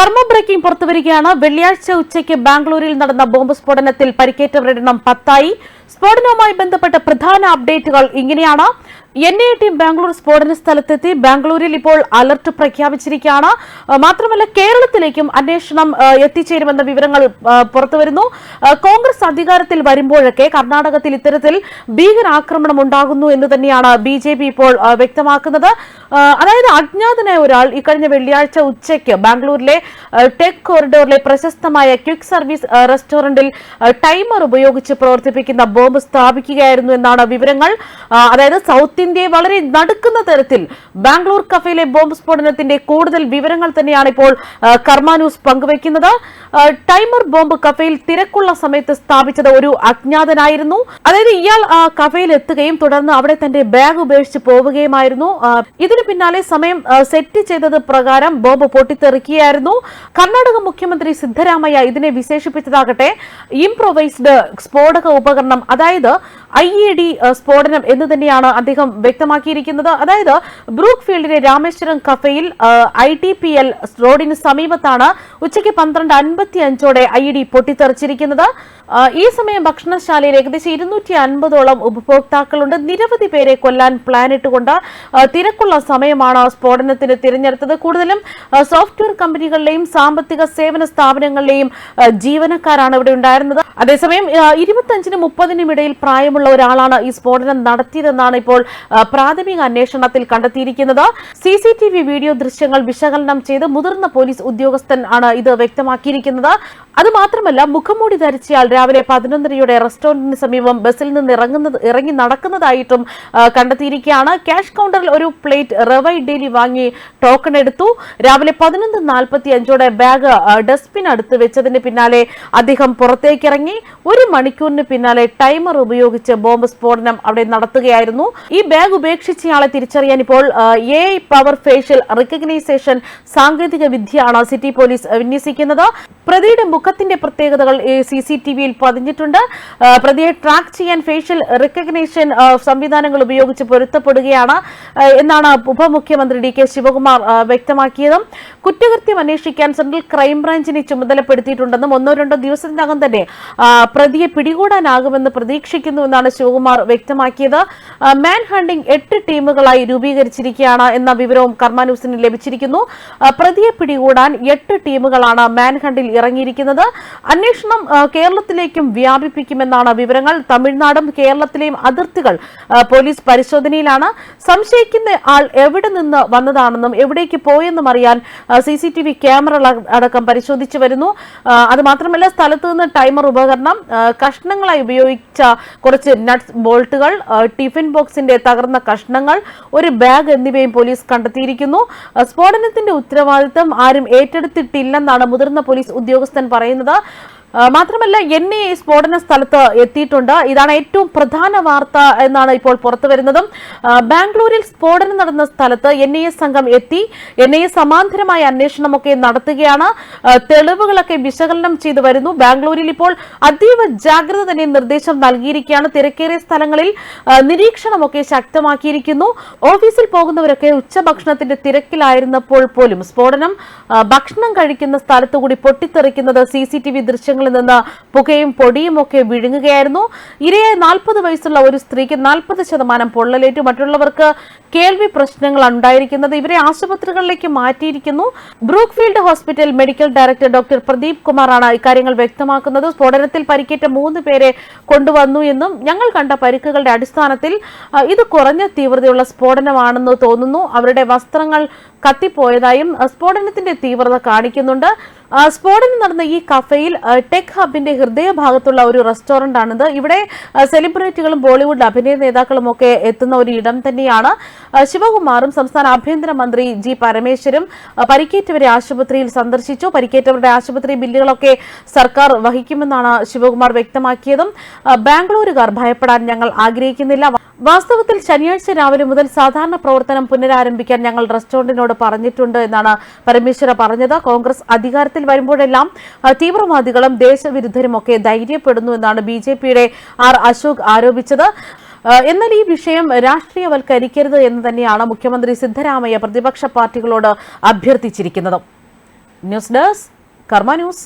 കർമ്മ ബ്രേക്കിംഗ് പുറത്തുവരികയാണ്. വെള്ളിയാഴ്ച ഉച്ചയ്ക്ക് ബാംഗ്ലൂരിൽ നടന്ന ബോംബ് സ്ഫോടനത്തിൽ പരിക്കേറ്റവരുടെ എണ്ണം പത്തായി. സ്ഫോടനവുമായി ബന്ധപ്പെട്ട പ്രധാന അപ്ഡേറ്റുകൾ ഇങ്ങനെയാണ്. എൻ ഐ ടി ബാംഗ്ലൂർ സ്ഫോടന സ്ഥലത്തെത്തി. ബാംഗ്ലൂരിൽ ഇപ്പോൾ അലർട്ട് പ്രഖ്യാപിച്ചിരിക്കുകയാണ്. മാത്രമല്ല കേരളത്തിലേക്കും അന്വേഷണം എത്തിച്ചേരുമെന്ന വിവരങ്ങൾ പുറത്തുവരുന്നു. കോൺഗ്രസ് അധികാരത്തിൽ വരുമ്പോഴൊക്കെ കർണാടകത്തിൽ ഇത്തരത്തിൽ ഭീകരാക്രമണം ഉണ്ടാകുന്നു എന്ന് തന്നെയാണ് ബി ജെ പി ഇപ്പോൾ വ്യക്തമാക്കുന്നത്. അതായത് അജ്ഞാതനായ ഒരാൾ ഇക്കഴിഞ്ഞ വെള്ളിയാഴ്ച ഉച്ചയ്ക്ക് ബാംഗ്ലൂരിലെ ടെക് കോറിഡോറിലെ പ്രശസ്തമായ ക്വിക്ക് സർവീസ് റെസ്റ്റോറന്റിൽ ടൈമർ ഉപയോഗിച്ച് പ്രവർത്തിപ്പിക്കുന്ന ബോംബ് സ്ഥാപിക്കുകയായിരുന്നു എന്നാണ് വിവരങ്ങൾ. അതായത് സൗത്ത് ഇന്ത്യയെ വളരെ നടുക്കുന്ന തരത്തിൽ ബാംഗ്ലൂർ കഫയിലെ ബോംബ് സ്ഫോടനത്തിന്റെ കൂടുതൽ വിവരങ്ങൾ തന്നെയാണ് ഇപ്പോൾ കർമാനൂസ് പങ്കുവയ്ക്കുന്നത്. ടൈമർ ബോംബ് കഫയിൽ തിരക്കുള്ള സമയത്ത് സ്ഥാപിച്ചത് ഒരു അജ്ഞാതനായിരുന്നു. അതായത് ഇയാൾ കഫയിൽ എത്തുകയും തുടർന്ന് അവിടെ തന്റെ ബാഗ് ഉപേക്ഷിച്ച് പോവുകയുമായിരുന്നു. ഇതിനു പിന്നാലെ സമയം സെറ്റ് ചെയ്തത് പ്രകാരം ബോംബ് പൊട്ടിത്തെറിക്കുകയായിരുന്നു. കർണാടക മുഖ്യമന്ത്രി സിദ്ധരാമയ്യ ഇതിനെ വിശേഷിപ്പിച്ചതാകട്ടെ ഇംപ്രൊവൈസ്ഡ് സ്ഫോടക ഉപകരണം അതായത് ഐ ഇ ഡി സ്ഫോടനം എന്ന് തന്നെയാണ് അദ്ദേഹം വ്യക്തമാക്കിയിരിക്കുന്നത്. അതായത് ബ്രൂക്ക് ഫീൽഡിലെ രാമേശ്വരം കഫയിൽ ഐ ടി പി എൽ റോഡിന് സമീപത്താണ് ഉച്ചയ്ക്ക് പന്ത്രണ്ട് അൻപത്തി അഞ്ചോടെ ഐ ഇ ഡി പൊട്ടിത്തെറിച്ചിരിക്കുന്നത്. ഈ സമയം ഭക്ഷണശാലയിൽ ഏകദേശം ഇരുന്നൂറ്റി അൻപതോളം ഉപഭോക്താക്കളുണ്ട്. നിരവധി പേരെ കൊല്ലാൻ പ്ലാൻ ഇട്ടുകൊണ്ട് തിരക്കുള്ള സമയമാണ് സ്ഫോടനത്തിന് തിരഞ്ഞെടുത്തത്. കൂടുതലും സോഫ്റ്റ്വെയർ കമ്പനികളിലെയും സാമ്പത്തിക സേവന സ്ഥാപനങ്ങളിലെയും ജീവനക്കാരാണ് ഇവിടെ ഉണ്ടായിരുന്നത്. അതേസമയം ഇരുപത്തഞ്ചിനും മുപ്പതിനും ഇടയിൽ പ്രായമുള്ള ഒരാളാണ് ഈ സ്ഫോടനം നടത്തിയതെന്നാണ് ഇപ്പോൾ പ്രാഥമിക അന്വേഷണത്തിൽ കണ്ടെത്തിയിരിക്കുന്നത്. C C T V video ദൃശ്യങ്ങൾ വിശകലനം ചെയ്ത് മുതിർന്ന പോലീസ് ഉദ്യോഗസ്ഥൻ ആണ് ഇത് വ്യക്തമാക്കിയിരിക്കുന്നത്. അതുമാത്രമല്ല മുഖംമൂടി ധരിച്ചയാൾ രാവിലെ പതിനൊന്നരയോടെ റെസ്റ്റോറന്റിന് സമീപം ബസ്സിൽ നിന്ന് ഇറങ്ങുന്നത് ഇറങ്ങി നടക്കുന്നതായിട്ടും കണ്ടെത്തിയിരിക്കുകയാണ്. ക്യാഷ് കൗണ്ടറിൽ ഒരു പ്ലേറ്റ് റവ ഇഡ്ഡലി വാങ്ങി ടോക്കൺ എടുത്തു. രാവിലെ പതിനൊന്ന് നാൽപ്പത്തി അഞ്ചോടെ ബാഗ് ഡസ്റ്റ്ബിൻ അടുത്ത് വെച്ചതിന് പിന്നാലെ അദ്ദേഹം പുറത്തേക്കിറങ്ങി. ഒരു മണിക്കൂറിന് പിന്നാലെ ടൈമർ ഉപയോഗിച്ച് ബോംബ് സ്ഫോടനം അവിടെ നടത്തുകയായിരുന്നു. ഈ ബാഗ് ഉപേക്ഷിച്ചയാളെ തിരിച്ചറിയാൻ ഇപ്പോൾ എ പവർ ഫേഷ്യൽ റിക്കഗ്നൈസേഷൻ സാങ്കേതിക വിദ്യയാണ് സിറ്റി പോലീസ് വിന്യസിക്കുന്നത്. പ്രതിയുടെ മുഖത്തിന്റെ പ്രത്യേകതകൾ സി സി ടി വിയിൽ പതിഞ്ഞിട്ടുണ്ട്. പ്രതിയെ ട്രാക്ക് ചെയ്യാൻ ഫേഷ്യൽ റിക്കഗ്നേഷൻ സംവിധാനങ്ങൾ ഉപയോഗിച്ച് പൊരുത്തപ്പെടുകയാണ്. എന്നാണ് ഉപമുഖ്യമന്ത്രി ഡി കെ ശിവകുമാർ വ്യക്തമാക്കിയതും. കുറ്റകൃത്യം അന്വേഷിക്കാൻ സെൻട്രൽ ക്രൈംബ്രാഞ്ചിനെ ചുമതലപ്പെടുത്തിയിട്ടുണ്ടെന്നും ഒന്നോ രണ്ടോ ദിവസത്തിനകം തന്നെ പ്രതിയെ പിടികൂടാനാകുമെന്ന് പ്രതീക്ഷിക്കുന്നുവെന്നാണ് ശിവകുമാർ വ്യക്തമാക്കിയത്. മാൻ ഹണ്ടിംഗ് എട്ട് ടീമുകളായി രൂപീകരിച്ചിരിക്കുകയാണ് എന്ന വിവരവും കർമാന്യൂസിന് ലഭിച്ചിരിക്കുന്നു. പ്രതിയെ പിടികൂടാൻ എട്ട് ടീമുകളാണ് മാൻ ഹണ്ടിൽ ഇറങ്ങിയിരിക്കുന്നത്. അന്വേഷണം കേരളത്തിലേക്കും വ്യാപിപ്പിക്കുമെന്നാണ് വിവരങ്ങൾ. തമിഴ്നാടും കേരളത്തിലെയും അതിർത്തികൾ പോലീസ് പരിശോധനയിലാണ്. സംശയിക്കുന്ന ആൾ എവിടെ നിന്ന് വന്നതാണെന്നും എവിടേക്ക് പോയെന്നും അറിയാൻ C C T V camera അടക്കം പരിശോധിച്ചു വരുന്നു. അതുമാത്രമല്ല അത് സ്ഥലത്ത് നിന്ന് ടൈമർ ഉപകരണം കഷ്ണങ്ങളായി ഉപയോഗിച്ച കുറച്ച് നട്ട്സ് ബോൾട്ടുകൾ ടിഫിൻ ബോക്സിന്റെ തകർന്ന കഷ്ണങ്ങൾ ഒരു ബാഗ് എന്നിവയും പോലീസ് കണ്ടെത്തിയിരിക്കുന്നു. സ്ഫോടനത്തിന്റെ ഉത്തരവാദിത്തം ആരും ഏറ്റെടുത്തിട്ടില്ലെന്നാണ് മുതിർന്ന പോലീസ് ഉദ്യോഗസ്ഥൻ പറയുന്നത് മാത്രമല്ല എൻ ഐ സ്ഫോടന സ്ഥലത്ത് എത്തിയിട്ടുണ്ട്. ഇതാണ് ഏറ്റവും പ്രധാന വാർത്ത എന്നാണ് ഇപ്പോൾ പുറത്തു വരുന്നതും. ബാംഗ്ലൂരിൽ സ്ഫോടനം നടന്ന സ്ഥലത്ത് എൻ ഐ എ സംഘം എത്തി. എൻ ഐ എ സമാന്തരമായ അന്വേഷണമൊക്കെ നടത്തുകയാണ്. തെളിവുകളൊക്കെ വിശകലനം ചെയ്തു വരുന്നു. ബാംഗ്ലൂരിൽ ഇപ്പോൾ അതീവ ജാഗ്രത തന്നെ നിർദ്ദേശം നൽകിയിരിക്കുകയാണ്. തിരക്കേറിയ സ്ഥലങ്ങളിൽ നിരീക്ഷണമൊക്കെ ശക്തമാക്കിയിരിക്കുന്നു. ഓഫീസിൽ പോകുന്നവരൊക്കെ ഉച്ചഭക്ഷണത്തിന്റെ തിരക്കിലായിരുന്നപ്പോൾ പോലും സ്ഫോടനം ഭക്ഷണം കഴിക്കുന്ന സ്ഥലത്തുകൂടി പൊട്ടിത്തെറിക്കുന്നത് സി സി ടി വി ദൃശ്യങ്ങളിൽ നിന്ന് പുകയും പൊടിയും ഒക്കെ വിഴുങ്ങുകയായിരുന്നു. ഇരയായ നാൽപ്പത് വയസ്സുള്ള ഒരു സ്ത്രീക്ക് നാൽപ്പത് ശതമാനം പൊള്ളലേറ്റു. മറ്റുള്ളവർക്ക് കേൾവി പ്രശ്നങ്ങളാണ് ഉണ്ടായിരിക്കുന്നത് ഇവരെ ആശുപത്രികളിലേക്ക് മാറ്റിയിരിക്കുന്നു. Brookfield hospital medical director doctor Pradeep കുമാറാണ് ഇക്കാര്യങ്ങൾ വ്യക്തമാക്കുന്നത്. സ്ഫോടനത്തിൽ പരിക്കേറ്റ മൂന്ന് പേരെ കൊണ്ടുവന്നു എന്നും ഞങ്ങൾ കണ്ട പരിക്കുകളുടെ അടിസ്ഥാനത്തിൽ ഇത് കുറഞ്ഞ തീവ്രതയുള്ള സ്ഫോടനമാണെന്ന് തോന്നുന്നു. അവരുടെ വസ്ത്രങ്ങൾ കത്തിപ്പോയതായും സ്ഫോടനത്തിന്റെ തീവ്രത കാണിക്കുന്നുണ്ട്. സ്ഫോടനം നടന്ന ഈ കഫയിൽ ടെക് ഹബിന്റെ ഹൃദയഭാഗത്തുള്ള ഒരു റെസ്റ്റോറന്റ് ആണിത് ഇവിടെ സെലിബ്രിറ്റികളും ബോളിവുഡ് അഭിനയ നേതാക്കളും ഒക്കെ എത്തുന്ന ഒരു ഇടം തന്നെയാണ്. ശിവകുമാറും സംസ്ഥാന ആഭ്യന്തരമന്ത്രി ജി പരമേശ്വരും പരിക്കേറ്റവരെ ആശുപത്രിയിൽ സന്ദർശിച്ചു. പരിക്കേറ്റവരുടെ ആശുപത്രി ബില്ലുകളൊക്കെ സർക്കാർ വഹിക്കുമെന്നാണ് ശിവകുമാർ വ്യക്തമാക്കിയതും. ബാംഗ്ലൂരുകാർ ഭയപ്പെടാൻ ഞങ്ങൾ ആഗ്രഹിക്കുന്നില്ല. വാസ്തവത്തിൽ ശനിയാഴ്ച രാവിലെ മുതൽ സാധാരണ പ്രവർത്തനം പുനരാരംഭിക്കാൻ ഞങ്ങൾ റെസ്റ്റോറന്റിനോട് പറഞ്ഞിട്ടുണ്ട് എന്നാണ് പരമേശ്വര പറഞ്ഞത്. കോൺഗ്രസ് അധികാരത്തിൽ വരുമ്പോഴെല്ലാം തീവ്രവാദികളും ദേശവിരുദ്ധരും ഒക്കെ ധൈര്യപ്പെടുന്നു എന്നാണ് ബി ജെ പിയുടെ ആർ അശോക് ആരോപിച്ചത്. എന്നാൽ ഈ വിഷയം രാഷ്ട്രീയവൽക്കരിക്കരുത് എന്ന് തന്നെയാണ് മുഖ്യമന്ത്രി സിദ്ധരാമയ്യ പ്രതിപക്ഷ പാർട്ടികളോട് അഭ്യർത്ഥിച്ചിരിക്കുന്നത്. News desk Karma news.